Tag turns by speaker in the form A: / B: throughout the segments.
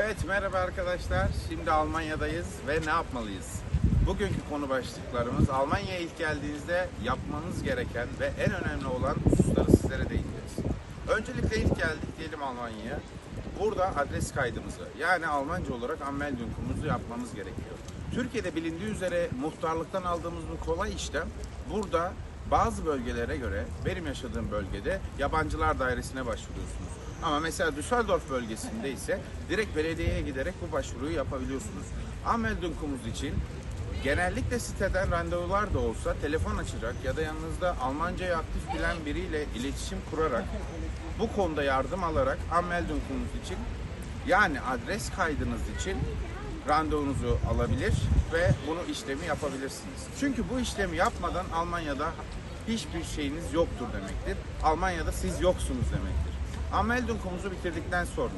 A: Evet merhaba arkadaşlar. Şimdi Almanya'dayız ve ne yapmalıyız? Bugünkü konu başlıklarımız Almanya'ya ilk geldiğinizde yapmanız gereken ve en önemli olan hususları sizlere değineceğiz. Öncelikle ilk geldik diyelim Almanya'ya. Burada adres kaydımızı yani Almanca olarak Anmeldung'umuzu yapmamız gerekiyor. Türkiye'de bilindiği üzere muhtarlıktan aldığımız bu kolay işlem burada bazı bölgelere göre benim yaşadığım bölgede yabancılar dairesine başvuruyorsunuz. Ama mesela Düsseldorf bölgesinde ise direkt belediyeye giderek bu başvuruyu yapabiliyorsunuz. Anmeldung'umuz için genellikle siteden randevular da olsa telefon açacak ya da yanınızda Almancayı aktif bilen biriyle iletişim kurarak bu konuda yardım alarak Anmeldung'umuz için yani adres kaydınız için randevunuzu alabilir ve bunu işlemi yapabilirsiniz. Çünkü bu işlemi yapmadan Almanya'da hiçbir şeyiniz yoktur demektir. Almanya'da siz yoksunuz demektir. Anmeldung'umuzu bitirdikten sonra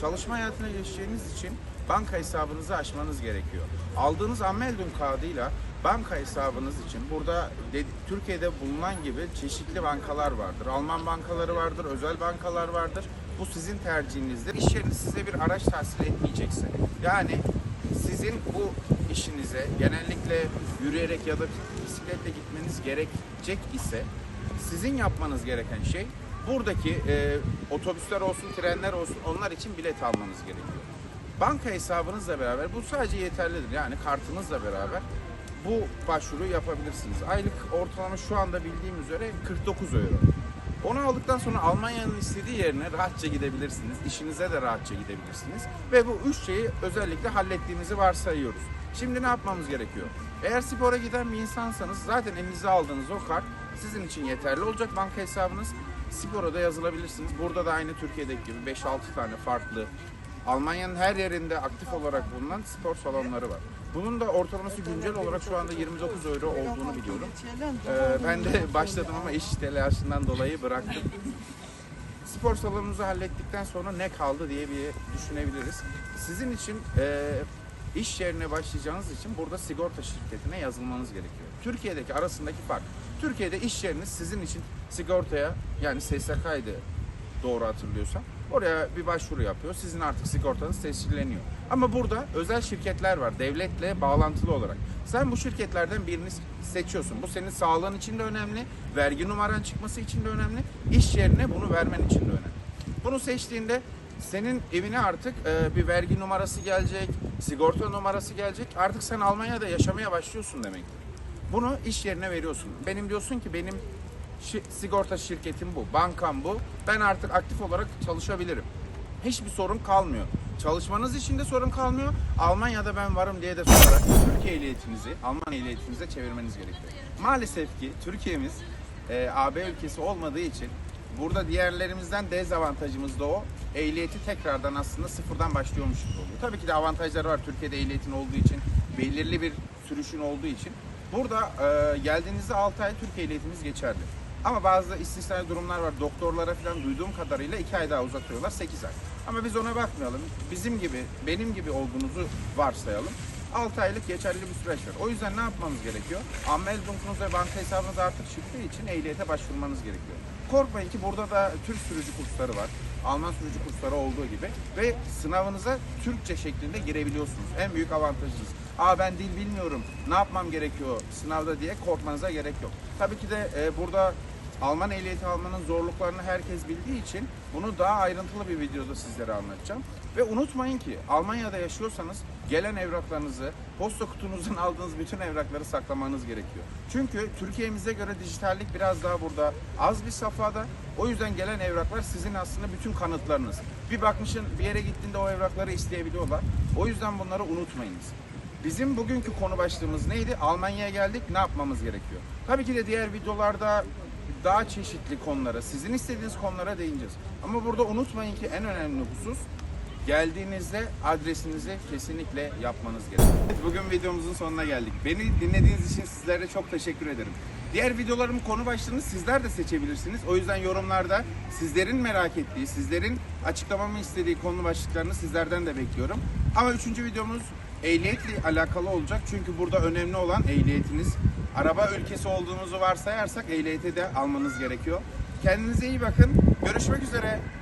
A: çalışma hayatına geçeceğiniz için banka hesabınızı açmanız gerekiyor. Aldığınız Anmeldung kağıdıyla banka hesabınız için burada de- Türkiye'de bulunan gibi çeşitli bankalar vardır. Alman bankaları vardır, özel bankalar vardır. Bu sizin tercihinizdir. İş yeriniz size bir araç tahsil etmeyecekse, yani sizin bu işinize genellikle yürüyerek ya da bisikletle gitmeniz gerekecek ise sizin yapmanız gereken şey buradaki e, otobüsler olsun, trenler olsun onlar için bilet almanız gerekiyor. Banka hesabınızla beraber bu sadece yeterlidir. Yani kartınızla beraber bu başvuruyu yapabilirsiniz. Aylık ortalama şu anda bildiğim üzere 49 euro. Onu aldıktan sonra Almanya'nın istediği yerine rahatça gidebilirsiniz. İşinize de rahatça gidebilirsiniz. Ve bu üç şeyi özellikle hallettiğimizi varsayıyoruz. Şimdi ne yapmamız gerekiyor? Eğer spora giden bir insansanız zaten elinize aldığınız o kart sizin için yeterli olacak banka hesabınız. Spora da yazılabilirsiniz. Burada da aynı Türkiye'deki gibi 5-6 tane farklı Almanya'nın her yerinde aktif olarak bulunan spor salonları var. Bunun da ortalaması güncel olarak şu anda 29 euro olduğunu biliyorum. Ee, ben de başladım ama iş telaşından dolayı bıraktım. Spor salonunuzu hallettikten sonra ne kaldı diye bir düşünebiliriz. Sizin için e, iş yerine başlayacağınız için burada sigorta şirketine yazılmanız gerekiyor. Türkiye'deki arasındaki fark. Türkiye'de iş yeriniz sizin için sigortaya yani SSK'ydı doğru hatırlıyorsam. Oraya bir başvuru yapıyor. Sizin artık sigortanız tescilleniyor. Ama burada özel şirketler var. Devletle bağlantılı olarak. Sen bu şirketlerden birini seçiyorsun. Bu senin sağlığın için de önemli. Vergi numaran çıkması için de önemli. iş yerine bunu vermen için de önemli. Bunu seçtiğinde senin evine artık e, bir vergi numarası gelecek, sigorta numarası gelecek. Artık sen Almanya'da yaşamaya başlıyorsun demektir. Bunu iş yerine veriyorsun. Benim diyorsun ki benim şi- sigorta şirketim bu, bankam bu. Ben artık aktif olarak çalışabilirim. Hiçbir sorun kalmıyor. Çalışmanız için de sorun kalmıyor. Almanya'da ben varım diye de sorarak Türkiye ehliyetinizi Alman ehliyetinize çevirmeniz gerekiyor. Maalesef ki Türkiye'miz e, AB ülkesi olmadığı için burada diğerlerimizden dezavantajımız da o. Ehliyeti tekrardan aslında sıfırdan başlıyormuş gibi oluyor. Tabii ki de avantajları var Türkiye'de ehliyetin olduğu için, belirli bir sürüşün olduğu için. Burada e, geldiğinizde 6 ay Türkiye ehliyetimiz geçerli. Ama bazı istisnai durumlar var. Doktorlara falan duyduğum kadarıyla 2 ay daha uzatıyorlar 8 ay. Ama biz ona bakmayalım. Bizim gibi, benim gibi olduğunuzu varsayalım. 6 aylık geçerli bir süreç var. O yüzden ne yapmanız gerekiyor? Ammeldunkunuz ve banka hesabınız artık çıktığı için ehliyete başvurmanız gerekiyor. Korkmayın ki burada da Türk sürücü kursları var. Alman sürücü kursları olduğu gibi ve sınavınıza Türkçe şeklinde girebiliyorsunuz. En büyük avantajınız. Aa ben dil bilmiyorum. Ne yapmam gerekiyor sınavda diye korkmanıza gerek yok. Tabii ki de e, burada Alman ehliyeti almanın zorluklarını herkes bildiği için bunu daha ayrıntılı bir videoda sizlere anlatacağım. Ve unutmayın ki Almanya'da yaşıyorsanız gelen evraklarınızı, posta kutunuzdan aldığınız bütün evrakları saklamanız gerekiyor. Çünkü Türkiye'mize göre dijitallik biraz daha burada az bir safhada. O yüzden gelen evraklar sizin aslında bütün kanıtlarınız. Bir bakmışın bir yere gittiğinde o evrakları isteyebiliyorlar. O yüzden bunları unutmayınız. Bizim bugünkü konu başlığımız neydi? Almanya'ya geldik, ne yapmamız gerekiyor? Tabii ki de diğer videolarda daha çeşitli konulara, sizin istediğiniz konulara değineceğiz. Ama burada unutmayın ki en önemli husus geldiğinizde adresinizi kesinlikle yapmanız gerekiyor. Bugün videomuzun sonuna geldik. Beni dinlediğiniz için sizlere çok teşekkür ederim. Diğer videolarımın konu başlığını sizler de seçebilirsiniz. O yüzden yorumlarda sizlerin merak ettiği, sizlerin açıklamamı istediği konu başlıklarını sizlerden de bekliyorum. Ama üçüncü videomuz ehliyetle alakalı olacak. Çünkü burada önemli olan ehliyetiniz. Araba ülkesi olduğunuzu varsayarsak ehliyeti de almanız gerekiyor. Kendinize iyi bakın. Görüşmek üzere.